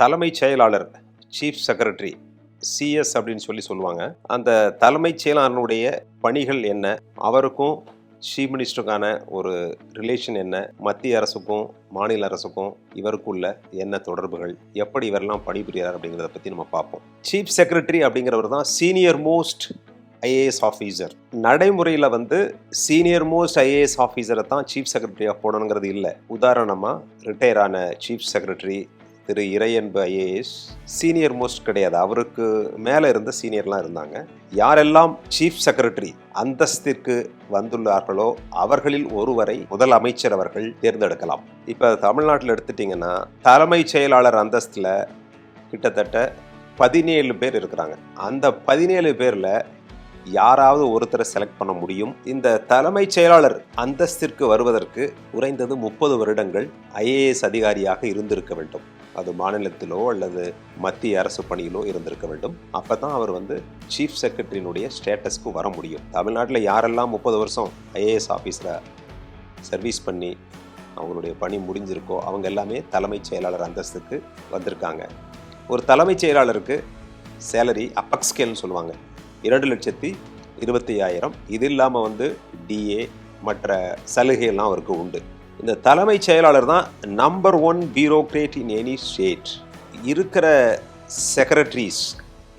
தலைமைச் செயலாளர் chief secretary CS அப்படின்னு சொல்லி சொல்லுவாங்க. அந்த தலைமைச் செயலாளருடைய பணிகள் என்ன? அவருக்கும் சீஃப் மினிஸ்டருக்கான ஒரு ரிலேஷன் என்ன? மத்திய அரசுக்கும் மாநில அரசுக்கும் இவருக்குள்ள என்ன தொடர்புகள்? எப்படி இவரெல்லாம் பணிபுரியார் அப்படிங்கிறத பற்றி நம்ம பார்ப்போம். சீஃப் செக்ரட்டரி அப்படிங்கிறவர் தான் சீனியர் மோஸ்ட் ஐஏஎஸ் ஆஃபீஸர் நடைமுறையில் வந்து சீனியர் மோஸ்ட் ஐஏஎஸ் ஆஃபீஸரை தான் சீஃப் செக்ரட்டரியாக போடணுங்கிறது இல்லை. உதாரணமாக ரிட்டையர் ஆன சீஃப் செக்ரட்டரி திரு இறையன்பு ஐஏஎஸ் சீனியர் மோஸ்ட் கிடையாது. அவருக்கு மேலே இருந்த சீனியர்லாம் இருந்தாங்க. யாரெல்லாம் சீஃப் செக்ரட்டரி அந்தஸ்திற்கு வந்துள்ளார்களோ அவர்களில் ஒருவரை முதல் அமைச்சர் அவர்கள் தேர்ந்தெடுக்கலாம். இப்போ தமிழ்நாட்டில் எடுத்துட்டிங்கன்னா தலைமைச் செயலாளர் அந்தஸ்தில் கிட்டத்தட்ட பதினேழு பேர் இருக்கிறாங்க. அந்த பதினேழு பேரில் யாராவது ஒருத்தரை செலக்ட் பண்ண முடியும். இந்த தலைமைச் செயலாளர் அந்தஸ்திற்கு வருவதற்கு குறைந்தது முப்பது வருடங்கள் ஐஏஎஸ் அதிகாரியாக இருந்திருக்க வேண்டும். அது மாநிலத்திலோ அல்லது மத்திய அரசு பணியிலோ இருந்திருக்க வேண்டும். அப்போ தான் அவர் வந்து சீஃப் செக்ரட்டரியினுடைய ஸ்டேட்டஸ்க்கு வர முடியும். தமிழ்நாட்டில் யாரெல்லாம் முப்பது வருஷம் ஐஏஎஸ் ஆஃபீஸில் சர்வீஸ் பண்ணி அவங்களுடைய பணி முடிஞ்சிருக்கோ அவங்க எல்லாமே தலைமைச் செயலாளர் அந்தஸ்துக்கு வந்திருக்காங்க. ஒரு தலைமைச் செயலாளருக்கு சேலரி அப்பக் ஸ்கேல்னு சொல்லுவாங்க. இரண்டு லட்சத்தி இருபத்தி ஆயிரம் இது இல்லாமல் வந்து டிஏ மற்ற சலுகையெல்லாம் அவருக்கு உண்டு. இந்த தலைமைச் செயலாளர் தான் number one bureaucrat in any state இருக்கிற செக்ரட்டரிஸ்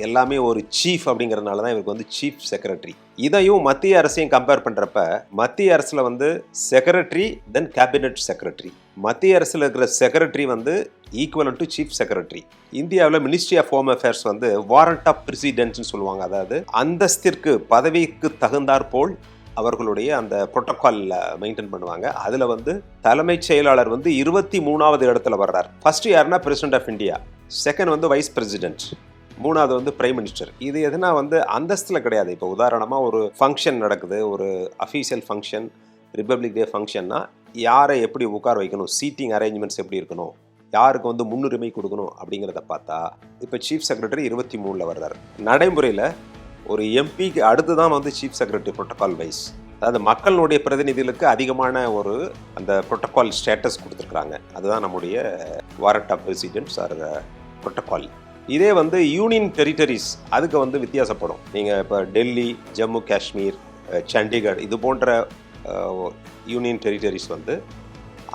எல்லாமே ஒரு சீஃப் அப்படிங்கிறதுனால தான் இவருக்கு வந்து சீஃப் செக்ரட்டரி இதையும் மத்திய அரசையும் கம்பேர் பண்ணுறப்ப மத்திய அரசில் வந்து செக்ரட்டரி தென் கேபினட் செக்ரட்டரி மத்திய அரசில் இருக்கிற செக்ரட்டரி வந்து ஈக்குவலன் டு சீஃப் செக்ரட்டரி இந்தியாவில் மினிஸ்ட்ரி ஆஃப் ஹோம் அஃபேர்ஸ் வந்து வாரண்ட் ஆஃப் பிரசிடென்ட்னு சொல்லுவாங்க. அதாவது அந்தஸ்திற்கு பதவிக்கு தகுந்தாற் போல் அவர்களுடைய அந்த புரோட்டோகாலில் மெயின்டைன் பண்ணுவாங்க. அதில் வந்து தலைமைச் செயலாளர் வந்து இருபத்தி மூணாவது இடத்துல வர்றார். ஃபர்ஸ்ட் யாருன்னா பிரசிடென்ட் ஆஃப் இந்தியா செகண்ட் வந்து வைஸ் பிரசிடென்ட் மூணாவது வந்து பிரைம் மினிஸ்டர் இது எதுனா வந்து அந்தஸ்தில் கிடையாது. இப்போ உதாரணமாக ஒரு ஃபங்க்ஷன் நடக்குது. ஒரு அஃபீஷியல் ஃபங்க்ஷன் ரிப்பப்ளிக் டே ஃபங்க்ஷன்னா யாரை எப்படி உட்கார வைக்கணும்? சீட்டிங் அரேஞ்ச்மெண்ட்ஸ் எப்படி இருக்கணும்? யாருக்கு வந்து முன்னுரிமை கொடுக்கணும்? அப்படிங்கிறத பார்த்தா இப்போ சீஃப் செக்ரட்டரி இருபத்தி மூணில் வர்றாரு. நடைமுறையில் ஒரு எம்பிக்கு அடுத்து தான் வந்து சீஃப் செக்ரட்டரி ப்ரோட்டோகால் வைஸ் அதாவது மக்களுடைய பிரதிநிதிகளுக்கு அதிகமான ஒரு அந்த ப்ரோட்டோகால் ஸ்டேட்டஸ் கொடுத்துருக்குறாங்க. அதுதான் நம்முடைய warrant of presidents or protocol இதே வந்து யூனியன் டெரிட்டரிஸ் அதுக்கு வந்து வித்தியாசப்படும். நீங்கள் இப்போ டெல்லி ஜம்மு காஷ்மீர் சண்டிகர் இது போன்ற யூனியன் டெரிட்டரிஸ் வந்து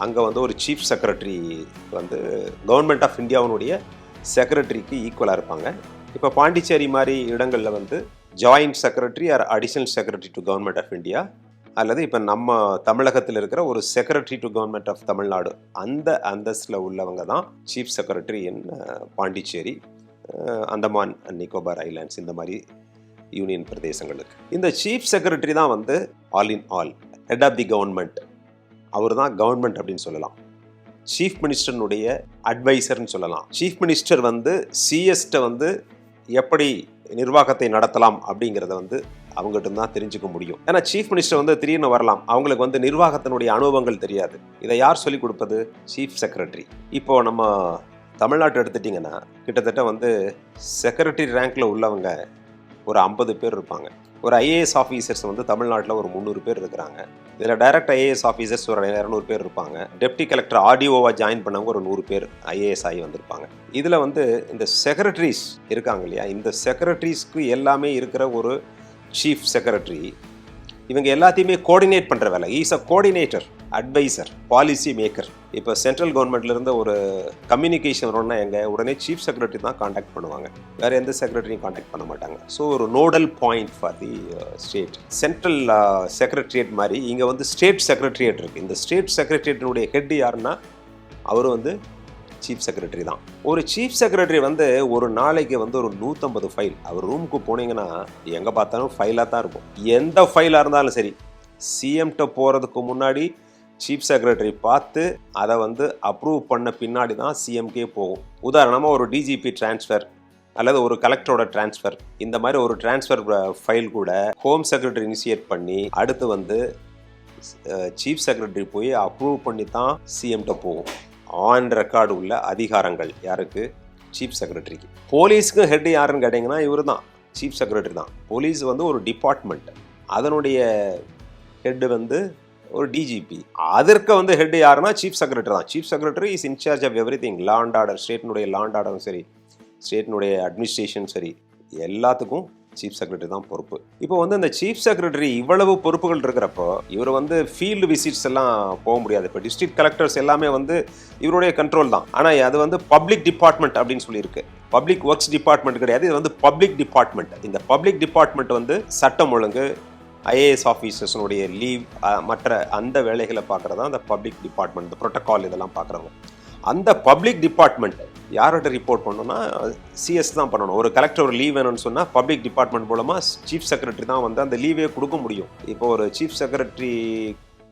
அங்கே வந்து ஒரு சீஃப் செக்ரட்டரி வந்து கவர்மெண்ட் ஆஃப் இந்தியாவினுடைய செக்ரட்டரிக்கு ஈக்குவலாக இருப்பாங்க. இப்போ பாண்டிச்சேரி மாதிரி இடங்களில் வந்து joint secretary or additional secretary to government of India அல்லது இப்போ நம்ம தமிழகத்தில் இருக்கிற ஒரு secretary to government of Tamil Nadu அந்த அந்தஸ்தில் உள்ளவங்க தான் chief secretary in Pondicherry Andaman Nicobar islands இந்த மாதிரி யூனியன் பிரதேசங்களுக்கு. இந்த சீஃப் செக்ரட்டரி தான் வந்து all in all head of the government அவர் தான் கவர்மெண்ட் அப்படின்னு சொல்லலாம். சீஃப் மினிஸ்டர்னுடைய அட்வைசர்னு சொல்லலாம். சீஃப் மினிஸ்டர் வந்து சிஎஸ்ட்டை வந்து எப்படி நிர்வாகத்தை நடத்தலாம் அப்படிங்கிறத வந்து அவங்ககிட்ட தான் தெரிஞ்சுக்க முடியும். ஏன்னா சீஃப் மினிஸ்டர் வந்து திடீர்னு வரலாம். அவங்களுக்கு வந்து நிர்வாகத்தினுடைய அனுபவங்கள் தெரியாது. இதை யார் சொல்லிக் கொடுப்பது? சீஃப் செக்ரட்டரி இப்போ நம்ம தமிழ்நாட்டை எடுத்துட்டிங்கன்னா கிட்டத்தட்ட வந்து செக்ரட்டரி ரேங்க்கில் உள்ளவங்க ஒரு ஐம்பது பேர் இருப்பாங்க. ஒரு ஐஏஎஸ் ஆஃபீஸர்ஸ் வந்து தமிழ்நாட்டில் ஒரு முந்நூறு பேர் இருக்கிறாங்க. இதில் டைரக்ட் ஐஏஎஸ் ஆஃபீஸர்ஸ் ஒரு இரநூறு பேர் இருப்பாங்க. டெப்டி கலெக்டர் ஆர்டிஓவாக ஜாயின் பண்ணவங்க ஒரு நூறு பேர் ஐஏஎஸ் ஆகி வந்திருப்பாங்க. இதில் வந்து இந்த செக்ரட்டரிஸ் இருக்காங்க இல்லையா? இந்த செக்ரட்டரிஸ்க்கு எல்லாமே இருக்கிற ஒரு சீஃப் செக்ரட்டரி இவங்க எல்லாத்தையுமே கோஆர்டினேட் பண்ணுற வேலை. Is a coordinator adviser policy maker இப்போ சென்ட்ரல் கவர்மெண்ட்லேருந்து ஒரு கம்யூனிகேஷன் வரணும்னா எங்கே? உடனே சீஃப் செக்ரட்டரி தான் காண்டாக்ட் பண்ணுவாங்க. வேறு எந்த செக்ரட்டரியும் காண்டாக்ட் பண்ண மாட்டாங்க. ஸோ ஒரு nodal point for the state central secretariat மாதிரி இங்கே வந்து ஸ்டேட் செக்ரட்டரியேட் இருக்குது இந்த ஸ்டேட் செக்ரட்டரியேட்டினுடைய ஹெட் யாருன்னா அவர் வந்து சீஃப் செக்ரட்டரி தான். ஒரு சீஃப் செக்ரட்டரி வந்து ஒரு நாளைக்கு வந்து ஒரு நூற்றம்பது ஃபைல் அவர் ரூமுக்கு போனீங்கன்னா எங்கே பார்த்தாலும் ஃபைலாக தான் இருக்கும். எந்த ஃபைலாக இருந்தாலும் சரி சிஎம்கிட்ட போகிறதுக்கு முன்னாடி சீஃப் செக்ரட்டரி பார்த்து அதை வந்து அப்ரூவ் பண்ண பின்னாடி தான் சிஎம்கே போகும். உதாரணமாக ஒரு டிஜிபி டிரான்ஸ்ஃபர் அல்லது ஒரு கலெக்டரோட டிரான்ஸ்ஃபர் இந்த மாதிரி ஒரு டிரான்ஸ்ஃபர் ஃபைல் கூட ஹோம் செக்ரட்டரி இனிஷியேட் பண்ணி அடுத்து வந்து சீஃப் செக்ரட்டரி போய் அப்ரூவ் பண்ணி தான் சிஎம்கிட்ட போகும். ஆன் ரெக்கார்டு உள்ள அதிகாரங்கள் யாருக்கு? சீஃப் செக்ரட்டரிக்கு போலீஸுக்கு ஹெட் யாருன்னு கேட்டிங்கன்னா இவர் தான். சீஃப் செக்ரட்டரி தான். போலீஸ் வந்து ஒரு டிபார்ட்மெண்ட் அதனுடைய ஹெட்டு வந்து ஒரு டிஜிபி அதற்கு வந்து ஹெட் யாருன்னா சீஃப் செக்ரட்டரி தான். Chief secretary is in charge of everything law and order ஸ்டேட்னுடைய law and ஆர்டரும் சரி ஸ்டேட்டினுடைய அட்மினிஸ்ட்ரேஷன் சரி எல்லாத்துக்கும் சீஃப் செக்ரட்டரி தான் பொறுப்பு. இப்போ வந்து இந்த சீஃப் செக்ரட்டரி இவ்வளவு பொறுப்புகள் இருக்கிறப்போ இவர் வந்து ஃபீல்டு விசிட்ஸ் எல்லாம் போக முடியாது. இப்போ டிஸ்ட்ரிக்ட் கலெக்டர்ஸ் எல்லாமே வந்து இவருடைய கண்ட்ரோல் தான். ஆனால் அது வந்து பப்ளிக் டிபார்ட்மெண்ட் அப்படின்னு சொல்லியிருக்கு. பப்ளிக் ஒர்க்ஸ் டிபார்ட்மெண்ட் கிடையாது. இது வந்து பப்ளிக் டிபார்ட்மெண்ட் இந்த பப்ளிக் டிபார்ட்மெண்ட் வந்து சட்டம் ஒழுங்கு ஐஏஎஸ் ஆஃபீஸர்ஸனுடைய லீவ் மற்ற அந்த வேலைகளை பார்க்குறது தான் அந்த பப்ளிக் டிபார்ட்மெண்ட் இந்த ப்ரோட்டோக்கால் இதெல்லாம் பார்க்குறவங்க அந்த பப்ளிக் டிபார்ட்மெண்ட் யார்கிட்ட ரிப்போர்ட் பண்ணணும்னா சிஎஸ் தான் பண்ணணும். ஒரு கலெக்டர் ஒரு லீவ் வேணும்னு சொன்னால் பப்ளிக் டிபார்ட்மெண்ட் மூலமாக சீஃப் செக்ரட்டரி தான் வந்து அந்த லீவே கொடுக்க முடியும். இப்போ ஒரு சீஃப் செக்ரட்டரி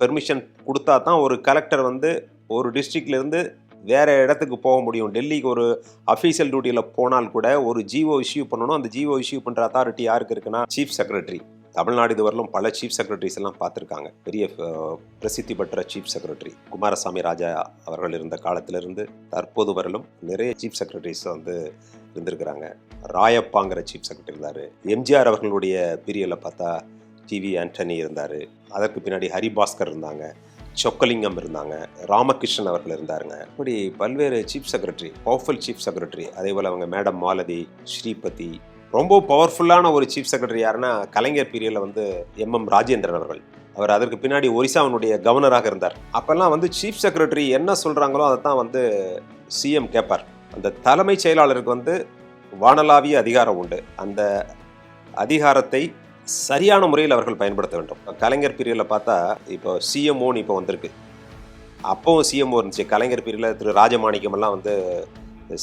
பெர்மிஷன் கொடுத்தா தான் ஒரு கலெக்டர் வந்து ஒரு டிஸ்ட்ரிக்ட்லேருந்து வேறு இடத்துக்கு போக முடியும். டெல்லிக்கு ஒரு அஃபீஷியல் டியூட்டியில் போனால் கூட ஒரு ஜிஓ இஷ்யூ பண்ணணும். அந்த ஜிஓ இஷ்யூ பண்ணுற அத்தாரிட்டி யாருக்கு இருக்குன்னா சீஃப் செக்ரட்டரி தமிழ்நாடு இதுவரையிலும் பல சீஃப் செக்ரட்டரிஸ் எல்லாம் பார்த்துருக்காங்க. பெரிய பிரசித்தி பெற்ற சீஃப் செக்ரட்டரி குமாரசாமி ராஜா அவர்கள் இருந்த காலத்திலிருந்து தற்போது வரலும் நிறைய சீஃப் செக்ரட்டரிஸ் வந்து இருந்திருக்கிறாங்க. ராயப்பாங்கிற சீஃப் செக்ரட்டரி இருந்தார். எம்ஜிஆர் அவர்களுடைய பீரியடில் பார்த்தா டிவி ஆண்டனி இருந்தார். அதற்கு பின்னாடி ஹரிபாஸ்கர் இருந்தாங்க. சொக்கலிங்கம் இருந்தாங்க. ராமகிருஷ்ணன் அவர்கள் இருந்தாருங்க. இப்படி பல்வேறு chief secretary powerful chief secretary அதே போல் அவங்க மேடம் மாலதி ஸ்ரீபதி ரொம்ப பவர்ஃபுல்லான ஒரு சீஃப் செக்ரட்டரி யாருன்னா கலைஞர் பீரியடில் வந்து எம் எம் ராஜேந்திரன் அவர்கள். அவர் அதற்கு பின்னாடி ஒரிசாவினுடைய கவர்னராக இருந்தார். அப்போல்லாம் வந்து சீஃப் செக்ரட்டரி என்ன சொல்கிறாங்களோ அதை தான் வந்து சிஎம் கேட்பார் அந்த தலைமைச் செயலாளருக்கு வந்து வானலாவிய அதிகாரம் உண்டு. அந்த அதிகாரத்தை சரியான முறையில் அவர்கள் பயன்படுத்த வேண்டும். கலைஞர் பீரியடில் பார்த்தா இப்போ சிஎம்ஓன்னு இப்போ வந்திருக்கு. அப்போவும் சிஎம்ஓ இருந்துச்சு. கலைஞர் பீரியடில் திரு ராஜமாணிக்கம் எல்லாம் வந்து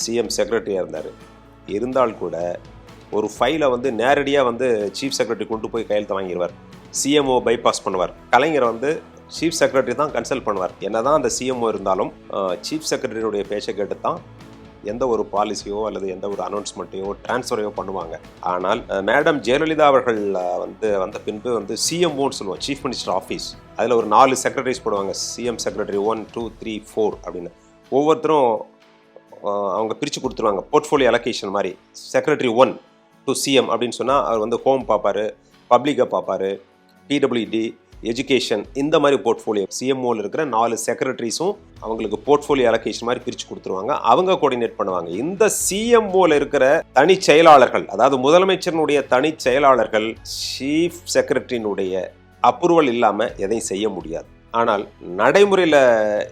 சிஎம் செக்ரட்டரியாக இருந்தார். இருந்தால் கூட ஒரு ஃபைலை வந்து நேரடியாக வந்து சீஃப் செக்ரட்டரி கொண்டு போய் கையெழுத்து வாங்கிடுவார் சிஎம்ஓ பைபாஸ் பண்ணுவார். கலைஞர் வந்து சீஃப் செக்ரட்டரி தான் கன்சல்ட் பண்ணுவார். என்னதான் அந்த சிஎம்ஓ இருந்தாலும் சீஃப் செக்ரட்டரியுடைய பேச்சை கேட்டு தான் எந்த ஒரு பாலிசியோ அல்லது எந்த ஒரு அனௌன்ஸ்மெண்ட்டையோ டிரான்ஸ்ஃபரையோ பண்ணுவாங்க. ஆனால் மேடம் ஜெயலலிதா அவர்கள் வந்து வந்த பின்பு வந்து சிஎம்ஓன்னு சொல்லுவோம் சீஃப் மினிஸ்டர் ஆஃபீஸ் அதில் ஒரு நாலு செக்ரட்டரிஸ் போடுவாங்க. CM secretary one two three four அப்படின்னு. ஒவ்வொருத்தரும் அவங்க பிரித்து கொடுத்துருவாங்க. போர்ட்ஃபோலியோ அலோகேஷன் மாதிரி. செக்ரட்டரி ஒன் டு சிஎம் அப்படின்னு சொன்னால் அவர் வந்து ஹோம் பார்ப்பாரு பப்ளிக்கை பார்ப்பாரு டிடபிள்யூடி எஜுகேஷன் இந்த மாதிரி போர்ட்ஃபோலியோ சிஎம்ஓவில் இருக்கிற நாலு செக்ரட்டரிஸும் அவங்களுக்கு போர்ட்ஃபோலியோ அலோகேஷன் மாதிரி பிரித்து கொடுத்துருவாங்க. அவங்க கோஆர்டினேட் பண்ணுவாங்க. இந்த சிஎம்ஓவில் இருக்கிற தனி செயலாளர்கள் அதாவது முதலமைச்சரினுடைய தனி செயலாளர்கள் சீஃப் செக்ரட்டரியினுடைய அப்ரூவல் இல்லாமல் எதையும் செய்ய முடியாது. ஆனால் நடைமுறையில்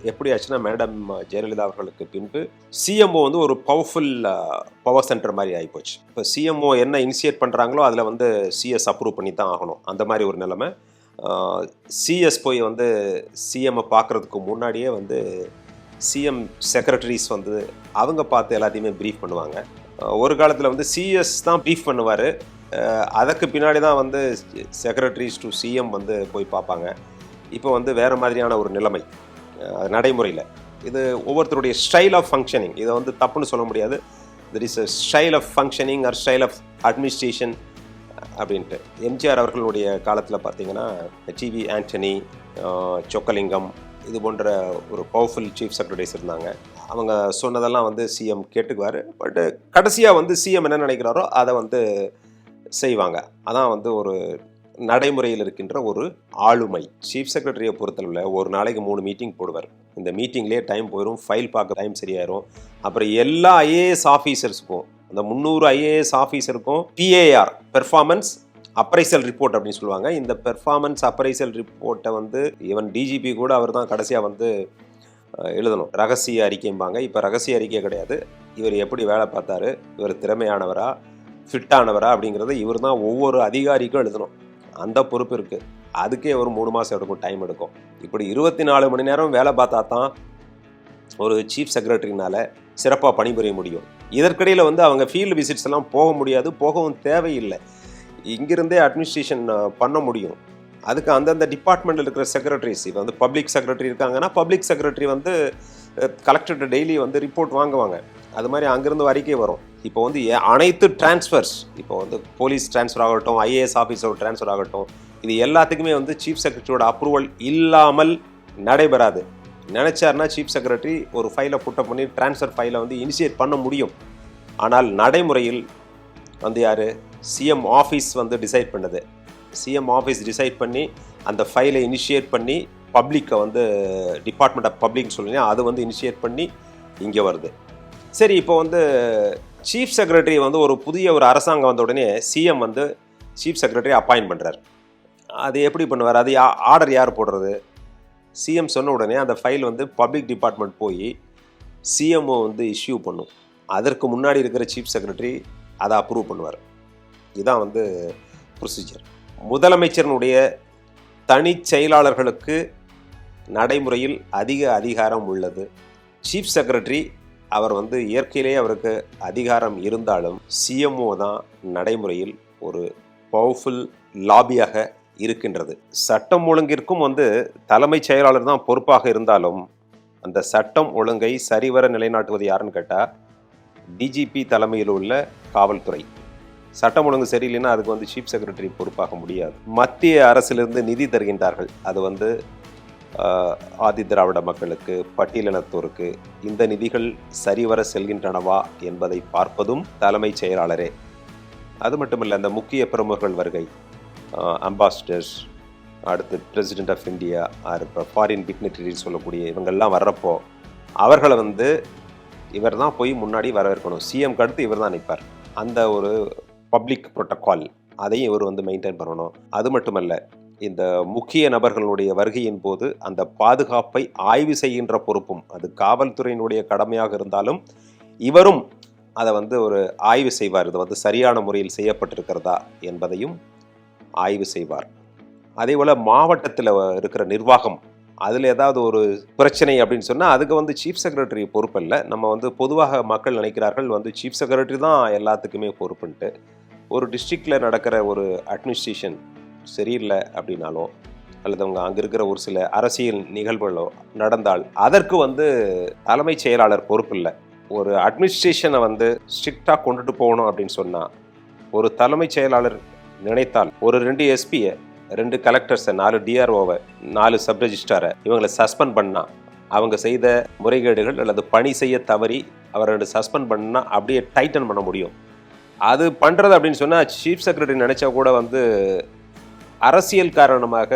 எப்படி ஆச்சுன்னா மேடம் ஜெயலலிதா அவர்களுக்கு பின்பு சிஎம்ஓ வந்து ஒரு பவர்ஃபுல் பவர் சென்டர் மாதிரி ஆகிப்போச்சு இப்போ சிஎம்ஓ என்ன இனிஷியேட் பண்ணுறாங்களோ அதில் வந்து சிஎஸ் அப்ரூவ் பண்ணி தான் ஆகணும். அந்த மாதிரி ஒரு நிலைமை. சிஎஸ் போய் வந்து சிஎம்ஐ பார்க்குறதுக்கு முன்னாடியே வந்து சிஎம் செக்ரட்டரிஸ் வந்து அவங்க பார்த்து எல்லாத்தையுமே ப்ரீஃப் பண்ணுவாங்க. ஒரு காலத்தில் வந்து சிஎஸ் தான் ப்ரீஃப் பண்ணுவார். அதற்கு பின்னாடி தான் வந்து செக்ரட்டரிஸ் டு சிஎம் வந்து போய் பார்ப்பாங்க. இப்போ வந்து வேறு மாதிரியான ஒரு நிலைமை நடைமுறையில். இது ஒவ்வொருத்தருடைய ஸ்டைல் ஆஃப் ஃபங்க்ஷனிங் இதை வந்து தப்புன்னு சொல்ல முடியாது. There is a style of functioning or style of administration அப்படின்ட்டு. எம்ஜிஆர் அவர்களுடைய காலத்தில் பார்த்தீங்கன்னா டிவி ஆண்டனி சொக்கலிங்கம் இது போன்ற ஒரு பவர்ஃபுல் சீஃப் செக்ரட்டரிஸ் இருந்தாங்க. அவங்க சொன்னதெல்லாம் வந்து சிஎம் கேட்டுக்குவார். பட்டு கடைசியாக வந்து சிஎம் என்ன நினைக்கிறாரோ அதை வந்து செய்வாங்க. அதான் வந்து ஒரு நடைமுறையில் இருக்கின்ற ஒரு ஆளுமை. சீஃப் செக்ரட்டரியை பொறுத்தளவில் ஒரு நாளைக்கு மூணு மீட்டிங் போடுவார். இந்த மீட்டிங்லேயே டைம் போயிடும் ஃபைல் பார்க்க டைம் சரியாயிரும். அப்புறம் எல்லா ஐஏஎஸ் ஆஃபீஸர்ஸுக்கும் அந்த முந்நூறு ஐஏஎஸ் ஆஃபீஸருக்கும் பிஏஆர் பெர்ஃபார்மன்ஸ் அப்ரைசல் ரிப்போர்ட் அப்படின்னு சொல்லுவாங்க. இந்த பெர்ஃபார்மன்ஸ் அப்ரைசல் ரிப்போர்ட்டை வந்து ஈவன் டிஜிபி கூட அவர் தான் கடைசியாக வந்து எழுதணும். ரகசிய அறிக்கைம்பாங்க. இப்போ ரகசிய அறிக்கை கிடையாது. இவர் எப்படி வேலை பார்த்தாரு? இவர் திறமையானவரா? ஃபிட்டானவரா அப்படிங்கிறத இவர் தான் ஒவ்வொரு அதிகாரிக்கும் எழுதணும். அந்த பொறுப்பு இருக்குது அதுக்கே ஒரு மூணு மாதம் எடுக்கும் டைம் எடுக்கும். இப்படி இருபத்தி நாலு மணி நேரம் வேலை பார்த்தா தான் ஒரு சீஃப் செக்ரட்டரினால் சிறப்பாக பணிபுரிய முடியும். இதற்கிடையில் வந்து அவங்க ஃபீல்டு விசிட்ஸ் எல்லாம் போக முடியாது போகவும் தேவையில்லை. இங்கிருந்தே அட்மினிஸ்ட்ரேஷன் பண்ண முடியும். அதுக்கு அந்தந்த டிபார்ட்மெண்ட்டில் இருக்கிற செக்ரட்டரிஸ் இப்போ வந்து பப்ளிக் செக்ரட்டரி இருக்காங்கன்னா பப்ளிக் செக்ரட்டரி வந்து கலெக்டர்கிட்ட டெய்லி வந்து ரிப்போர்ட் வாங்குவாங்க. அது மாதிரி அங்கேருந்து ஒரு அறிக்கை வரும். இப்போ வந்து அனைத்து டிரான்ஸ்ஃபர்ஸ் இப்போ வந்து போலீஸ் ட்ரான்ஸ்ஃபர் ஆகட்டும் ஐஏஎஸ் ஆஃபீஸர் ட்ரான்ஸ்ஃபர் ஆகட்டும் இது எல்லாத்துக்குமே வந்து சீஃப் செக்ரட்டரியோட அப்ரூவல் இல்லாமல் நடைபெறாது. நினச்சாருன்னா சீஃப் செக்ரட்டரி ஒரு ஃபைலை புட்டப் பண்ணி ட்ரான்ஸ்ஃபர் ஃபைலை வந்து இனிஷியேட் பண்ண முடியும். ஆனால் நடைமுறையில் வந்து யார்? சிஎம் ஆஃபீஸ் வந்து டிசைட் பண்ணுது. சிஎம் ஆஃபீஸ் டிசைட் பண்ணி அந்த ஃபைலை இனிஷியேட் பண்ணி பப்ளிக்கை வந்து டிபார்ட்மெண்ட் ஆஃப் பப்ளிக்னு சொல்லுங்க அது வந்து இனிஷியேட் பண்ணி இங்கே வருது. சரி இப்போ வந்து சீஃப் செக்ரட்டரி வந்து ஒரு புதிய ஒரு அரசாங்கம் வந்த உடனே சிஎம் வந்து சீஃப் செக்ரட்டரி அப்பாயின்ட் பண்ணுறாரு அது எப்படி பண்ணுவார்? அது ஆர்டர் யார் போடுறது? சிஎம் சொன்ன உடனே அந்த ஃபைல் வந்து பப்ளிக் டிபார்ட்மெண்ட் போய் சிஎம்ஓ வந்து இஷ்யூ பண்ணும். அதற்கு முன்னாடி இருக்கிற சீஃப் செக்ரட்டரி அதை அப்ரூவ் பண்ணுவார். இதுதான் வந்து ப்ரொசீஜர் முதலமைச்சரினுடைய தனி செயலாளர்களுக்கு நடைமுறையில் அதிக அதிகாரம் உள்ளது. சீஃப் செக்ரட்டரி அவர் வந்து இயற்கையிலேயே அவருக்கு அதிகாரம் இருந்தாலும் சிஎம்ஓ தான் நடைமுறையில் ஒரு பவர்ஃபுல் லாபியாக இருக்கின்றது. சட்டம் ஒழுங்கிற்கும் வந்து தலைமைச் செயலாளர் தான் பொறுப்பாக இருந்தாலும் அந்த சட்டம் ஒழுங்கை சரிவர நிலைநாட்டுவது யாருன்னு கேட்டால் டிஜிபி தலைமையில் உள்ள காவல்துறை. சட்டம் ஒழுங்கு சரியில்லைன்னா அதுக்கு வந்து சீஃப் செக்ரட்டரி பொறுப்பாக முடியாது. மத்திய அரசிலிருந்து நிதி தருகின்றார்கள். அது வந்து ஆதி திராவிட மக்களுக்கு பட்டியலினத்தோருக்கு இந்த நிதிகள் சரிவர செல்கின்றனவா என்பதை பார்ப்பதும் தலைமைச் செயலாளரே. அது மட்டுமல்ல அந்த முக்கிய பிரமுகர்கள் வருகை அம்பாசிடர்ஸ் அடுத்து பிரசிடென்ட் ஆஃப் இந்தியா ஆர் இப்போ ஃபாரின் டிக்னிட்டரின்னு சொல்லக்கூடிய இவங்கெல்லாம் வர்றப்போ அவர்களை வந்து இவர் தான் போய் முன்னாடி வரவேற்கணும். சிஎம்க்கு அடுத்து இவர் தான் நிற்பார் அந்த ஒரு பப்ளிக் ப்ரோட்டோக்கால் அதையும் இவர் வந்து மெயின்டைன் பண்ணணும். அது மட்டுமல்ல இந்த முக்கிய நபர்களுடைய வருகையின் போது அந்த பாதுகாப்பை ஆய்வு செய்கின்ற பொறுப்பும் அது காவல்துறையினுடைய கடமையாக இருந்தாலும் இவரும் அதை வந்து ஒரு ஆய்வு செய்வார். இது வந்து சரியான முறையில் செய்யப்பட்டிருக்கிறதா என்பதையும் ஆய்வு செய்வார். அதே போல் மாவட்டத்தில் இருக்கிற நிர்வாகம் அதில் ஏதாவது ஒரு பிரச்சனை அப்படின்னு சொன்னால் அதுக்கு வந்து சீஃப் செக்ரட்டரி பொறுப்பல்ல. நம்ம வந்து பொதுவாக மக்கள் நினைக்கிறார்கள் வந்து சீஃப் செக்ரட்டரி தான் எல்லாத்துக்குமே பொறுப்புன்ட்டு. ஒரு டிஸ்ட்ரிக்டில் நடக்கிற ஒரு அட்மினிஸ்ட்ரேஷன் சரியில்லை அப்படின்னாலோ அல்லது அவங்க அங்கே இருக்கிற ஒரு சில அரசியல் நிகழ்வுகளோ நடந்தால் அதற்கு வந்து தலைமைச் செயலாளர் பொறுப்பு இல்லை. ஒரு அட்மினிஸ்ட்ரேஷனை வந்து ஸ்ட்ரிக்டாக கொண்டுட்டு போகணும் அப்படின்னு சொன்னால் ஒரு தலைமைச் செயலாளர் நினைத்தால் ஒரு ரெண்டு எஸ்பியை ரெண்டு கலெக்டர்ஸை நாலு டிஆர்ஓவை நாலு சப் ரெஜிஸ்டாரை இவங்களை சஸ்பெண்ட் பண்ணால் அவங்க செய்த முறைகேடுகள் அல்லது பணி செய்ய தவறி அவர்களை சஸ்பெண்ட் பண்ணால் அப்படியே டைட்டன் பண்ண முடியும். அது பண்ணுறது அப்படின்னு சொன்னால் சீஃப் செக்ரட்டரி நினச்சா கூட வந்து அரசியல் காரணமாக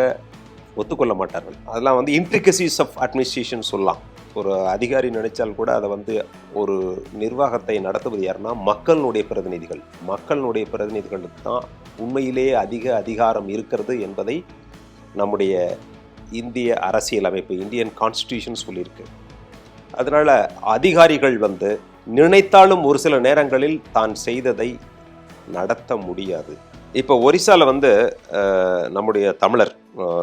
ஒத்துக்கொள்ள மாட்டார்கள். அதெல்லாம் வந்து இன்ட்ரிகசிஸ் ஆஃப் அட்மினிஸ்ட்ரேஷன் சொல்லலாம். ஒரு அதிகாரி நினைச்சால் கூட அதை வந்து ஒரு நிர்வாகத்தை நடத்துவது யாருன்னா மக்களுடைய பிரதிநிதிகள். மக்களுடைய பிரதிநிதிகளுக்கு தான் உண்மையிலேயே அதிக அதிகாரம் இருக்கிறது என்பதை நம்முடைய இந்திய அரசியல் அமைப்பு இந்தியன் கான்ஸ்டியூஷன் சொல்லியிருக்கு. அதனால் அதிகாரிகள் வந்து நினைத்தாலும் ஒரு சில நேரங்களில் தான் செய்ததை நடத்த முடியாது. இப்போ ஒரிசாவில் வந்து நம்முடைய தமிழர்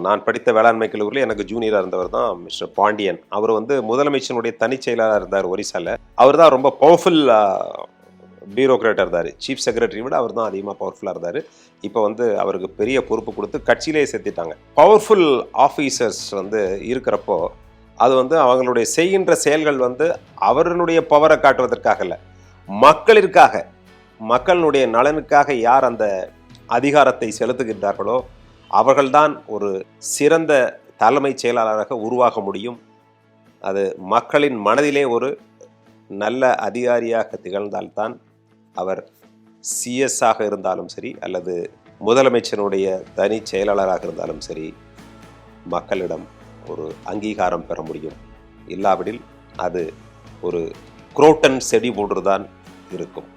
நான் படித்த வேளாண்மை கல்லூரியில் எனக்கு ஜூனியராக இருந்தவர் தான் மிஸ்டர் பாண்டியன். அவர் வந்து முதலமைச்சனுடைய தனிச் செயலாளராக இருந்தார் ஒரிசாவில் அவர் தான் ரொம்ப பவர்ஃபுல் பியூரோக்ராட்டாக இருந்தார். சீஃப் செக்ரட்டரி விட அவர் தான் அதிகமாக பவர்ஃபுல்லாக இருந்தார். இப்போ வந்து அவருக்கு பெரிய பொறுப்பு கொடுத்து கட்சியிலே சேர்த்திட்டாங்க. பவர்ஃபுல் ஆஃபீஸர்ஸ் வந்து இருக்கிறப்போ அது வந்து அவங்களுடைய செய்கின்ற செயல்கள் வந்து அவர்களுடைய பவரை காட்டுவதற்காக இல்லை மக்களிற்காக மக்களுடைய நலனுக்காக யார் அந்த அதிகாரத்தை செலுத்துகின்றார்களோ அவர்கள்தான் ஒரு சிறந்த தலைமைச் செயலாளராக உருவாக முடியும். அது மக்களின் மனதிலே ஒரு நல்ல அதிகாரியாக திகழ்ந்தால்தான் அவர் சிஎஸ்ஸாக இருந்தாலும் சரி அல்லது முதலமைச்சருடைய தனி செயலாளராக இருந்தாலும் சரி மக்களிடம் ஒரு அங்கீகாரம் பெற முடியும். இல்லாவிடில் அது ஒரு குரோட்டன் செடி போன்றுதான் இருக்கும்.